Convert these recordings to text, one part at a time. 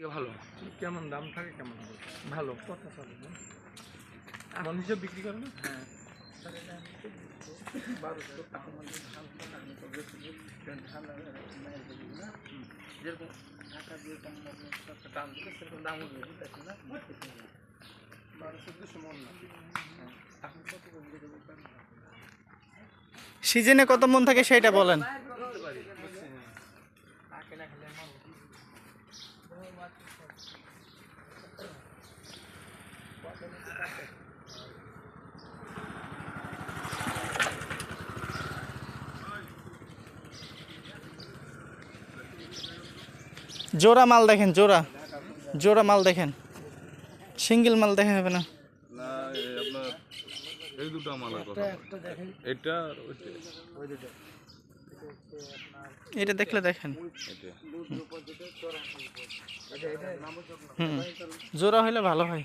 ভালো। কেমন দাম থাকে কেমন ভালো। কত চলে না। মন হিসেবে বিক্রি করে না? হ্যাঁ। যেরকম ঢাকা দিলে সেরকম দাম উঠবে না সিজনে কত মন থাকে সেটা বলেন বলতে পারি বুঝছেন তাকে না খেলে আমার জোড়া মাল দেখেন জোড়া। জোড়া মাল দেখেন। সিঙ্গেল মাল দেখা হবে না। না এই দুটো আমার এটা এটা দেখলে দেখেন। হুম। জোড়া হলে ভালো হয়।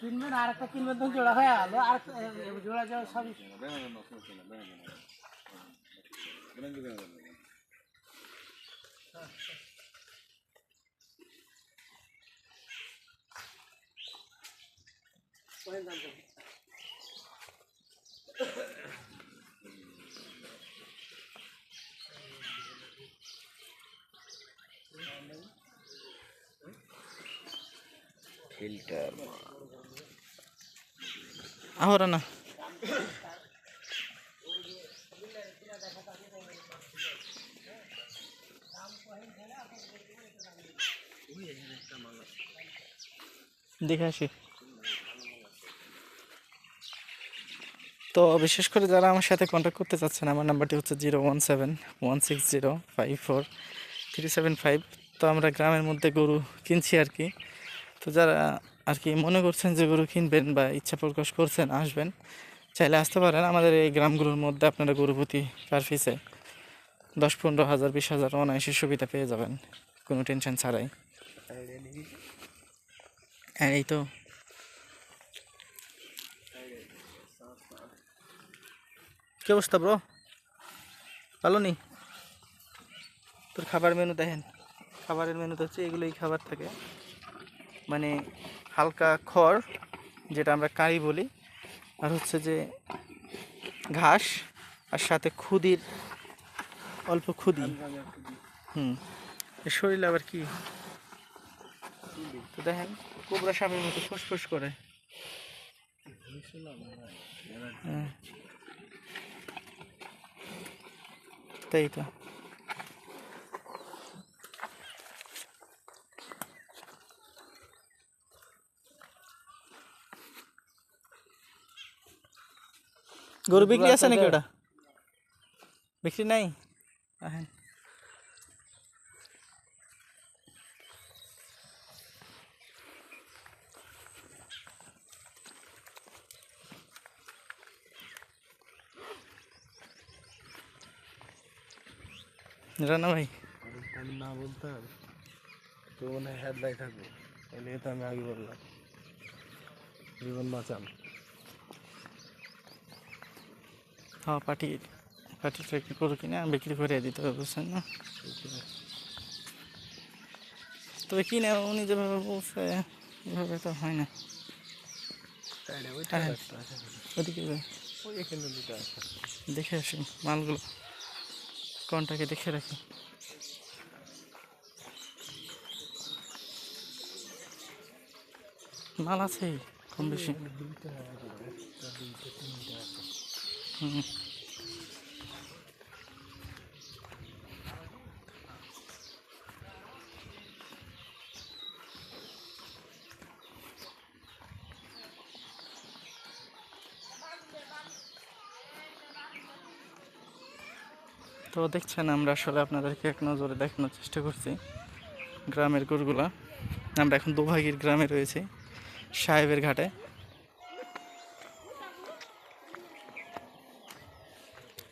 কিনবেন আর একটা কিনবেন তখন জোড়া হয়ে গেলো। আর জোড়া জোড়া সবই। Ahora না দেখে আসি। তো বিশেষ করে যারা আমার সাথে কন্ট্যাক্ট করতে চাচ্ছেন, আমার নাম্বারটি হচ্ছে zero one seven one six zero five four three seven five. তো আমরা গ্রামের মধ্যে গরু কিনছি আর কি। তো যারা আর কি মনে করছেন যে গরু কিনবেন বা ইচ্ছা প্রকাশ করছেন, আসবেন, চাইলে আসতে পারেন। আমাদের এই গ্রামগুলোর মধ্যে আপনারা গরু প্রতি পার পিসে দশ, পনেরো হাজার, বিশ হাজার অনায়াসে সুবিধা পেয়ে যাবেন, কোনো টেনশন ছাড়াই। হ্যাঁ এই তো। কি অবস্থা ব্রো? ভালো নি? তোর খাবার মেনু দেখেন। খাবারের মেনুতে হচ্ছে এগুলোই খাবার থাকে। মানে হালকা খড়, যেটা আমরা কাঁড়ি বলি। আর হচ্ছে যে ঘাস আর সাথে খুদির, অল্প খুদি। হুম শরীরে আবার কি? তো দেখেন, কোবরা সাপের মতো ফুসফুস করে। হ্যাঁ। তাই তো। গরু বিক্রি আছে নাকি ওটা? বিক্রি নাই? রানা ভাই। আমি না বলতাম তো মনে হয় হেডলাই থাকব। এলে তো আমি আগে বললাম। জীবন বাঁচান। হ্যাঁ পাটি পাটি বিক্রি করো কিনা? বিক্রি করে দিতে হবে বুঝছেন না? তবে কিনে উনি যেভাবে বলছে এভাবে তো হয় না। ওদিকে দেখে আসি মালগুলো। কোনটাকে দেখে রাখি। মাল আছে কম বেশি। তো দেখছেন, আমরা আসলে আপনাদেরকে এক নজরে দেখানোর চেষ্টা করছি গ্রামের গরুগুলা। আমরা এখন দুভাগীর গ্রামে রয়েছি, সাহেবের ঘাটে।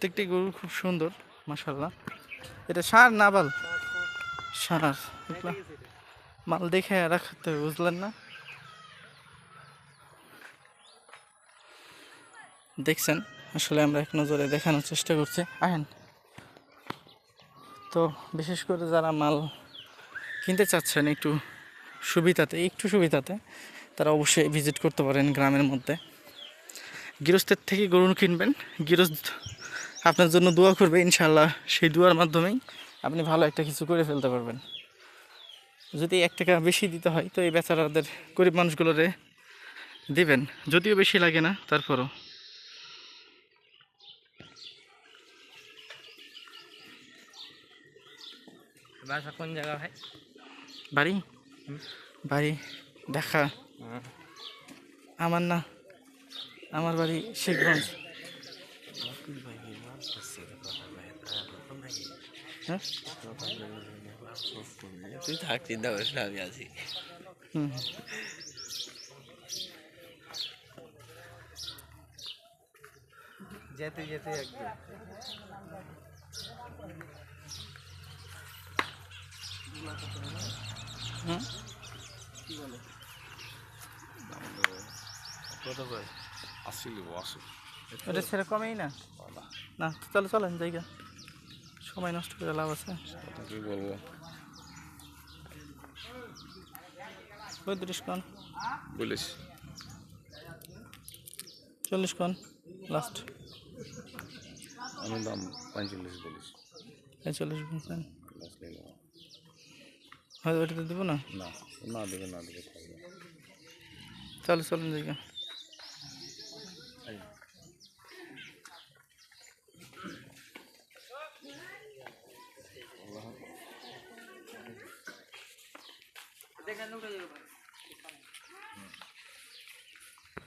প্রত্যেকটি গরু খুব সুন্দর মাসাল্লাহ এটা সার না বাল? সার মাল দেখে রাখতে বুঝলেন না? দেখছেন? আসলে আমরা এক নজরে দেখানোর চেষ্টা করছি। আহেন। তো বিশেষ করে যারা মাল কিনতে চাচ্ছেন একটু সুবিধাতে একটু সুবিধাতে, তারা অবশ্যই ভিজিট করতে পারেন গ্রামের মধ্যে। গৃহস্থের থেকে গরু কিনবেন। গৃহস্থ আপনার জন্য দোয়া করবে ইনশাল্লাহ সেই দোয়ার মাধ্যমেই আপনি ভালো একটা কিছু করে ফেলতে পারবেন। যদি এক টাকা বেশি দিতে হয় তো এই বেচারাদের গরিব মানুষগুলোরে দিবেন। যদিও বেশি লাগে না তারপরও। বাসা কোন জায়গা ভাই? বাড়ি? বাড়ি দেখা আমার না আমার বাড়ি শিখগঞ্জ হ্যাঁ তুই থাক চিন্তা করিস না আমি আছি যেতে যেতে একদম হুম কত করে? আশি লিব আশি। ওটা ছেড়ে কমেই না। না চলো চলেন জায়গা। সময় নষ্ট করে লাভ আছে। কি বলব? পঁয়ত্রিশ কন বলিস। চল্লিশ কন লাস্ট আমি দাম পঁয়তাল্লিশ বলিস। চল্লিশ বলছেন। হয়তো ওটাতে দেবো না? না না দেবে না দেবে চলো চলেন জায়গা 那个，那个。